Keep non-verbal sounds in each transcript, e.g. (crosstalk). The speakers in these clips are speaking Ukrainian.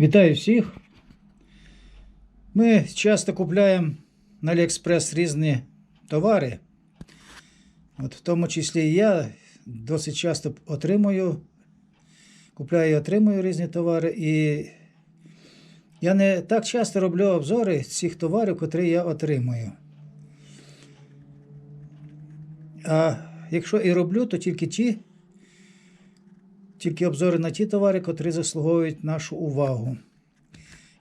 Вітаю всіх. Ми часто купуємо на Аліекспрес різні товари. От в тому числі і я досить часто отримую, купляю і отримую різні товари. І я не так часто роблю обзори цих товарів, котрі я отримую. А якщо і роблю, то тільки ті, тільки обзори на ті товари, котрі заслуговують нашу увагу.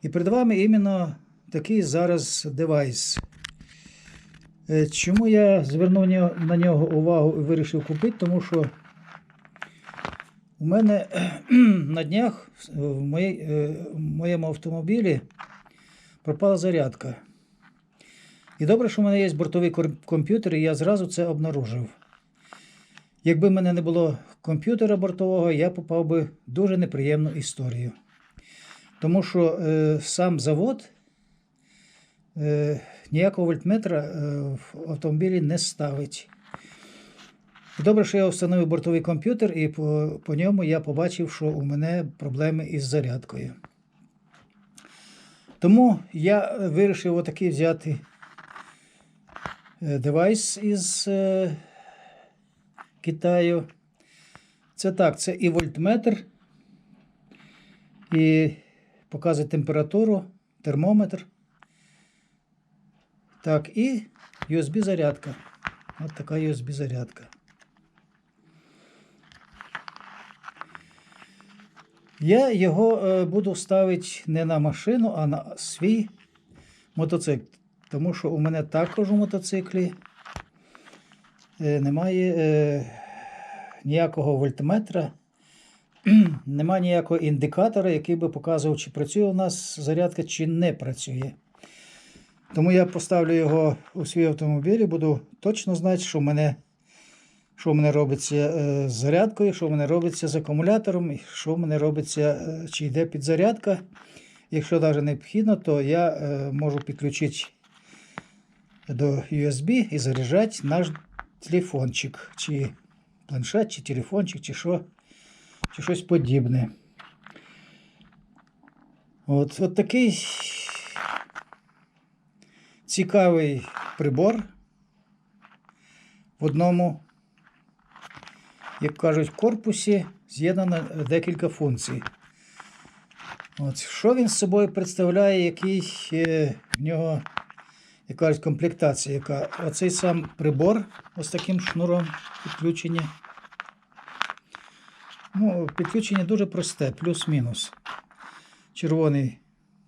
І перед вами іменно такий зараз девайс. Е, Чому я звернув на нього увагу і вирішив купити? Тому що у мене на днях е, в моєму автомобілі пропала зарядка. І добре, що в мене є бортовий комп'ютер, і я зразу це обнаружив. Якби в мене не було комп'ютера бортового, я попав би в дуже неприємну історію. Тому що е, сам завод е, ніякого вольтметра е, в автомобілі не ставить. Добре, що я встановив бортовий комп'ютер, і по, по ньому я побачив, що у мене проблеми із зарядкою. Тому я вирішив отакий взяти е, девайс із е, Китаю. Це так, це і вольтметр, і показує температуру, термометр. Так, і USB-зарядка. От така USB-зарядка. Я його е, буду ставити не на машину, а на свій мотоцикл. Тому що у мене також у мотоциклі немає е, ніякого вольтметра, (clears throat) немає ніякого індикатора, який би показував, чи працює у нас зарядка, чи не працює. Тому я поставлю його у свій автомобіль і буду точно знати, що в мене, що в мене робиться е, з зарядкою, що в мене робиться з акумулятором, і що в мене робиться, е, чи йде підзарядка. Якщо навіть необхідно, то я е, можу підключити до USB і заряджати наш телефончик, чи планшет, чи телефончик, чи що, чи щось подібне. От, от такий цікавий прибор в одному, як кажуть, корпусі з'єднано декілька функцій. От, що він з собою представляє, який в нього, як кажуть, комплектація, яка оцей сам прибор ось таким шнуром підключення. Ну, підключення дуже просте, плюс-мінус. Червоний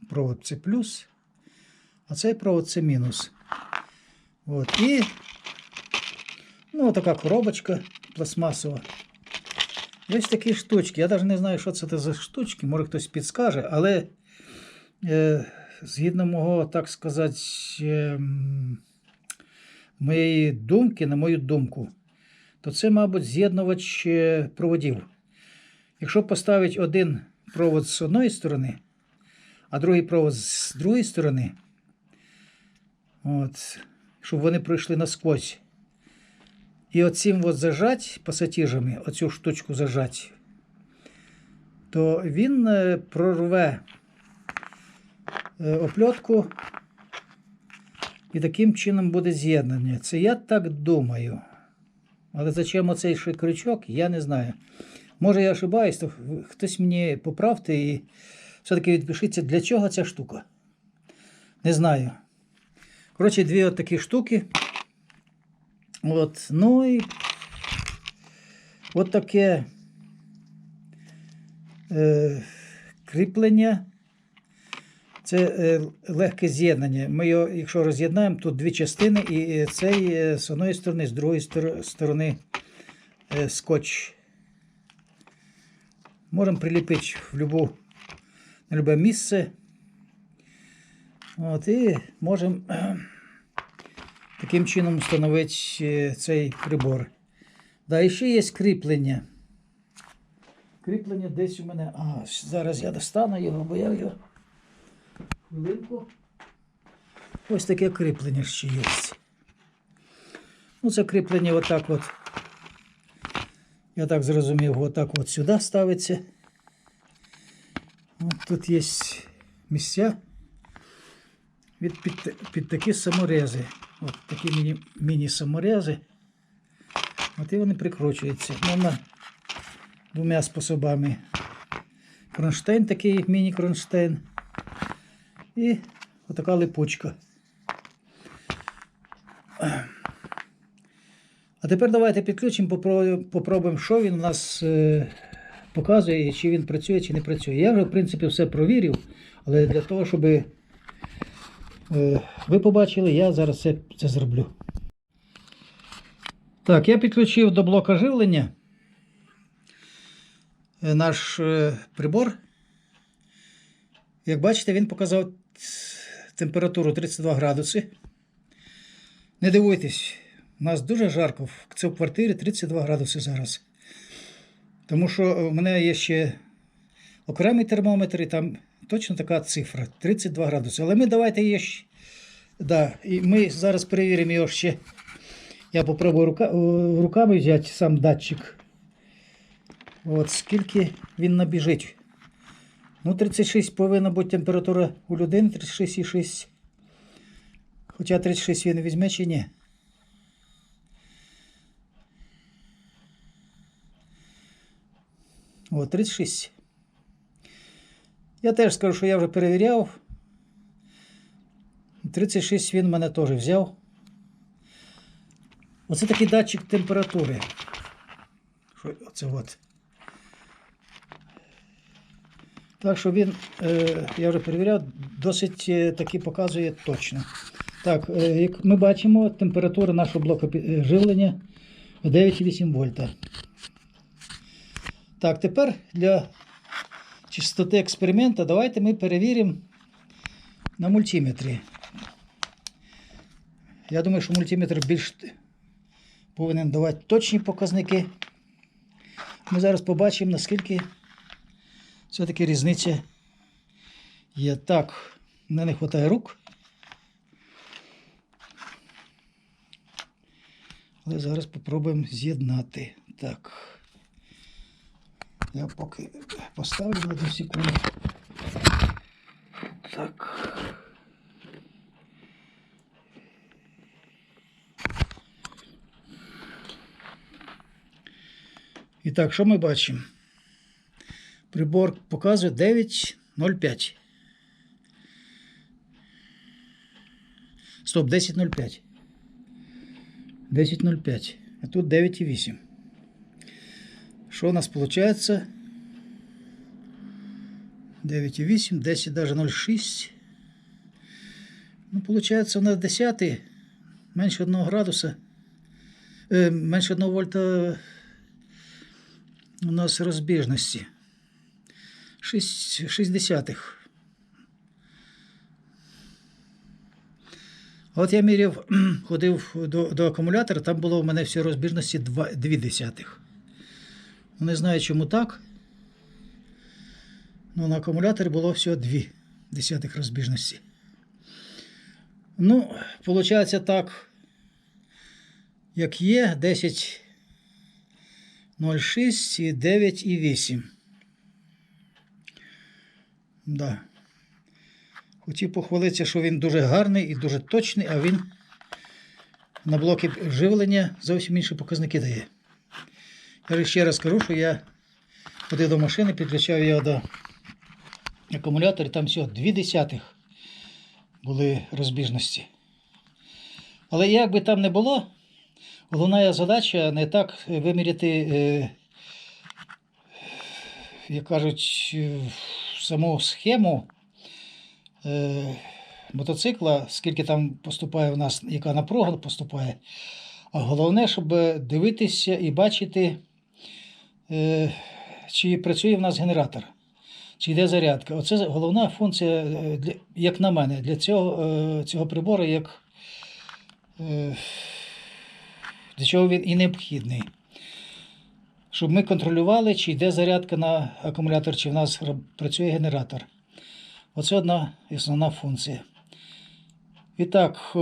провод це плюс, а цей провод це мінус. От, і ну, така коробочка пластмасова. Ось такі штучки. Я навіть не знаю, що це за штучки, може хтось підскаже, але е, згідно мого, так сказати, е, моєї думки, на мою думку, то це, мабуть, з'єднувач е, проводів. Якщо поставити один провод з одної сторони, а другий провод з другої сторони, от, щоб вони пройшли насквозь. І оцим от зажать пасатіжами, оцю штучку зажать, то він е, прорве опльотку і таким чином буде з'єднання. Це я так думаю. Але зачем оцей ще крючок, я не знаю. Може я ошибаюсь, то хтось мені поправте і все-таки відпишіться, для чого ця штука. Не знаю. Коротше, дві от такі штуки. От, ну і от таке е, кріплення. Це е, легке з'єднання. Ми його, якщо роз'єднаємо, тут дві частини, і е, цей е, з одної сторони, з другої сторони скотч. Можемо приліпити в любу, на любе місце. От, і можемо (clears throat) таким чином встановити цей прибор. Да, і ще є кріплення. Кріплення десь у мене. А, зараз я достану його, бо я його. Хвилинку. Ось таке кріплення ще є. Ну, це кріплення отак от. Я так зрозумів, отак от сюди ставиться. От тут є місця від, під, під такі саморези. От такі міні, міні-саморези. От і вони прикручуються. Можна двома способами. Кронштейн такий міні-кронштейн. І отака липучка. А тепер давайте підключимо, попробуємо, що він у нас е, показує, чи він працює, чи не працює. Я вже, в принципі, все провірив, але для того, щоб е, ви побачили, я зараз це, це зроблю. Так, я підключив до блока живлення е, наш прибор. Як бачите, він показав температуру 32 градуси. Не дивуйтесь, у нас дуже жарко. Це в квартирі 32 градуси зараз. Тому що у мене є ще окремий термометр, і там точно така цифра 32 градуси. Але ми давайте її ще. Да, і ми зараз перевіримо його ще. Я попробую рука, е, руками взяти сам датчик. От скільки він набіжить. Ну, 36 повинна бути температура у людини, 36,6. Хоча 36 він візьме чи ні. О, 36. Я теж скажу, що я вже перевіряв. 36 він мене теж взяв. Оце такий датчик температури. Оце от. Так що він, е, я вже перевіряв, досить е, таки показує точно. Так, е, як ми бачимо, температура нашого блоку живлення 9,8 вольта. Так, тепер для чистоти експерименту давайте ми перевіримо на мультиметрі. Я думаю, що мультиметр більш повинен давати точні показники. Ми зараз побачимо, наскільки все-таки різниця є. Так, мене не вистачає рук. Але зараз спробуємо з'єднати. Так. Я поки поставлю на одну секунду. Так. І так, що ми бачимо? Прибор показує 9.05. Стоп, 10.05. 10.05. А тут 9.8. Що у нас виходить? 9,8, 10 даже 0,6. Ну, получается у нас 10, менше 1 градуса, е, менше 1 вольта у нас розбіжності. 6, 6 десятих. От я міряв, (clears throat) ходив до, до акумулятора, там було у мене всі розбіжності 2, 2 десятих. Ну, Не знаю, чому так. Ну, на акумуляторі було всього 2 десятих розбіжності. Ну, виходить так, як є, 10, 0,6 і 9 і 8. Да. Хотів похвалитися, що він дуже гарний і дуже точний, а він на блоки живлення зовсім інші показники дає. Я ще раз кажу, що я ходив до машини, підключав його до акумулятора, там всього 2 десятих були розбіжності. Але як би там не було, головна задача не так виміряти, е, як кажуть, саму схему е, мотоцикла, скільки там поступає в нас, яка напруга поступає. А головне, щоб дивитися і бачити, е, чи працює в нас генератор, чи йде зарядка. Оце головна функція, е, як на мене, для цього, е, цього прибору, як, е, для чого він і необхідний. Щоб ми контролювали, чи йде зарядка на акумулятор, чи в нас працює генератор. Оце одна основна функція. І так,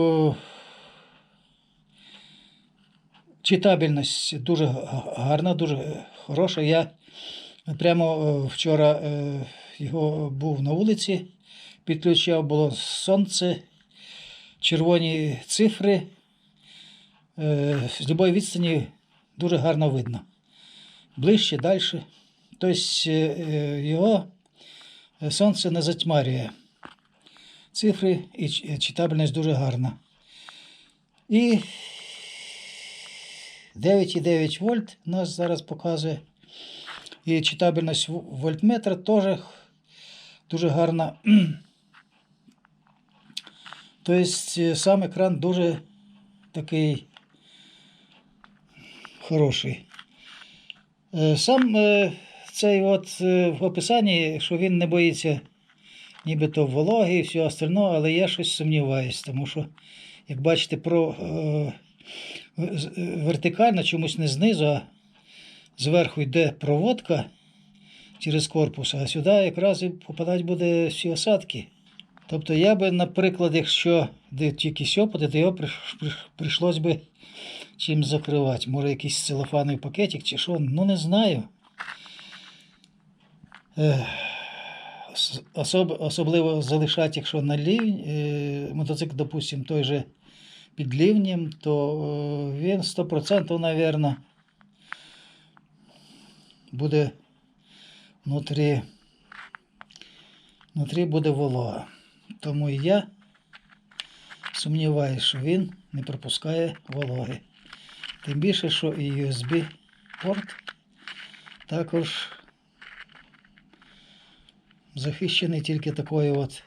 читабельність дуже гарна, дуже хороша. Я прямо вчора, е, його був на вулиці, підключав, було сонце, червоні цифри. Е, З любої відстані дуже гарно видно. Ближче, далі. Тобто е, е, його е, сонце не затьмарює. Цифри і читабельність дуже гарна. І 9,9 вольт нас зараз показує. І читабельність вольтметра теж дуже гарна. (clears throat) Тобто сам екран дуже такий хороший. Е, Сам е, цей от е, в описанні, що він не боїться нібито вологи і всього остального, але я щось сумніваюсь, тому що, як бачите, про, вертикально чомусь не знизу, а зверху йде проводка через корпус, а сюди якраз і попадати буде всі осадки. Тобто я би, наприклад, якщо де тільки сьопати, то його прийшлось би чим закривати. Може, якийсь целофановий пакетик чи що, ну не знаю. Особ, особливо залишати, якщо на лівень, е, мотоцикл, допустим, той же під лівнем, то е, він 100%, напевно, буде внутрі, внутрі буде волога. Тому я сумніваюся, що він не пропускає вологи. Тим більше, що і USB-порт також захищений тільки такою от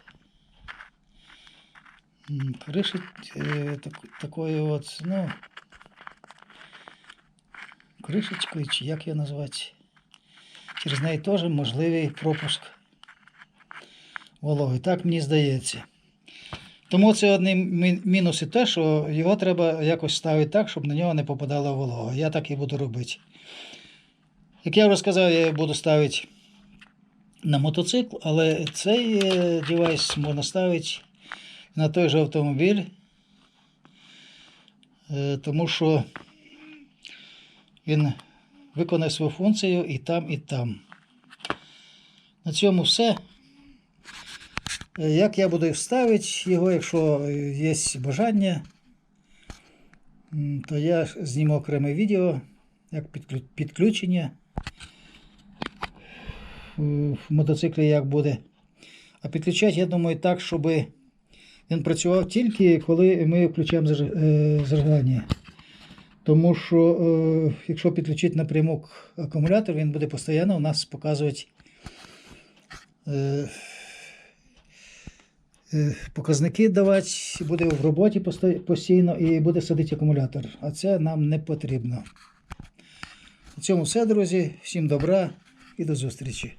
м, кришить, е, так, такою от, ну, кришечкою, чи як її назвати. Через неї теж можливий пропуск вологи. Так мені здається. Тому це одні мі- мінуси те, що його треба якось ставити так, щоб на нього не попадала волога. Я так і буду робити. Як я вже сказав, я буду ставити на мотоцикл, але цей е, девайс можна ставити на той же автомобіль, е, тому що він виконує свою функцію і там, і там. На цьому все. Е, Як я буду ставити його, якщо є бажання, то я зніму окреме відео, як підключення в мотоциклі як буде. А підключати, я думаю, так, щоб він працював тільки коли ми включаємо е, зажигання. Тому що, е, якщо підключити напряму к акумулятор, він буде постійно у нас показувати. Е, показники давати, буде в роботі постійно і буде садити акумулятор. А це нам не потрібно. На цьому все, друзі. Всім добра і до зустрічі.